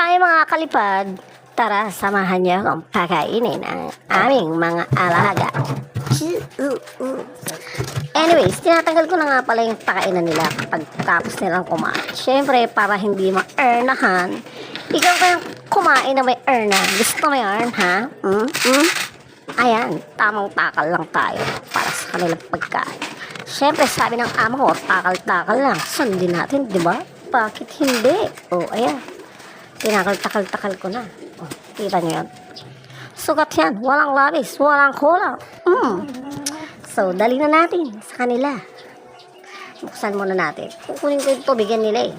Hi mga kalipad! Tara, samahan niyo akong pakainin ang aming mga alaga. Anyways, tinatanggal ko na nga pala yung pakainan nila kapag tapos nilang kumain. Siyempre, para hindi ma-earnahan, ikaw kayang kumain na may earna. Gusto mo yun, ha? Mm? Mm? Ayan, tamang takal lang tayo para sa kanilang pagkain. Siyempre, sabi ng amo ko, takal-takal lang. Sundin natin, di ba? Bakit hindi? Oh, ayan. Tinakal-takal-takal ko na. O, kita niyo yan. Sukat yan. Walang labis. Walang kulang. Mm. So, dali na natin sa kanila. Buksan muna natin. Kukunin ko yung tubigan nila eh.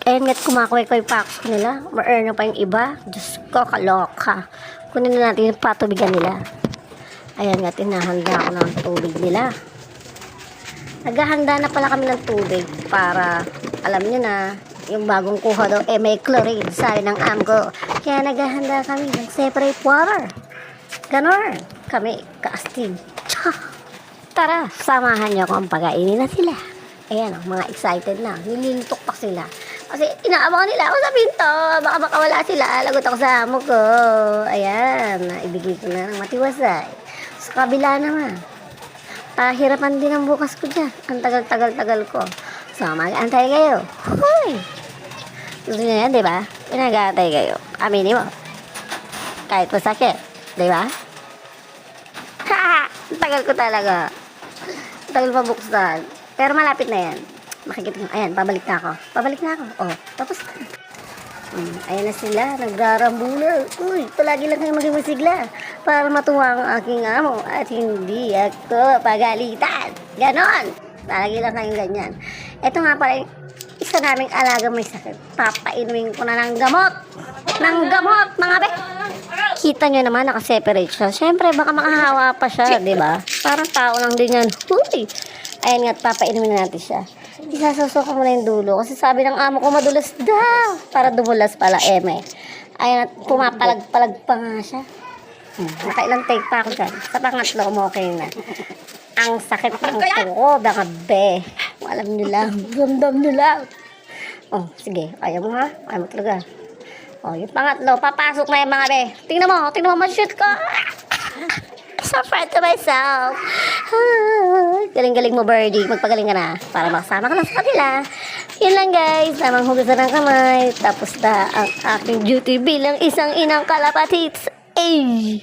Kaya nga't kumakway-kway pa ako sa kanila. Ma-earn pa yung iba. Diyos ko, kaloka. Kunin na natin yung patubigan nila. Ayan nga, tinahanda ako ng tubig nila. Naghahanda na pala kami ng tubig para, alam nyo na, yung bagong kuha daw, eh may chlorine, sabi ng am ko. Kaya naghahanda kami ng separate water. Ganon. Kami, kaastig. Tara, samahan niyo ako ang pagainin na sila. Ayan, oh, mga excited na. Nililutok pa sila. Kasi inaabangan nila ako sa pinto. Baka baka wala sila. Lagot ako sa amo ko. Ayan, ibigay ko na ng matiwasay. Sa kabila naman. Pahirapan din ang bukas ko dyan. Ang tagal-tagal-tagal ko. So, mag-antay kayo. Hoy! Gusto niyo yan, di ba? Pinag-aantay kayo. Aminin mo. Kahit masakit. Di ba? Ha! Tagal ko talaga. Tagal pa buksan. Pero malapit na yan. Makikita nyo. Ayan, pabalik na ako. Pabalik na ako. Oh, tapos na. Hmm, ayan na sila, nagrarambula. Uy, palagi lang kayo maging masigla para matuwa ang aking amo at hindi ako pagalitan. Ganon. Palagi lang kayong ganyan. Ito nga pala isa naming alaga may sakit. Papainumin ko na ng gamot. Ng gamot, mga be. Kita nyo naman, nakaseparate siya. Siyempre, baka makahawa pa siya, di ba? Parang tao lang din yan. Huy! Ayan nga, papainumin na natin siya. Isasusok ko muna yung dulo. Kasi sabi ng amo ko, madulas daw. Para dumulas pala, eme. Ayan at pumapalag-palag pa nga siya. Hmm, nakailang take pa ako dyan. Sa pangatlo, okay na. Ang sakit ng tuko, mga be. Alam nyo lang, ramdam nyo lang. Oh, sige, kaya mo ha? Kaya mo talaga. Oh, yung pangatlo, papasok na yung mga be. Tingnan mo, tingnan mo, ma-shoot ko. So proud to myself. Galing-galing mo, birdie. Magpagaling ka na para makasama ka lang sa kanila. Yun lang, guys. Lamang hugasan ng kamay. Tapos na ang aking duty bilang isang inang kalapatits. Ay!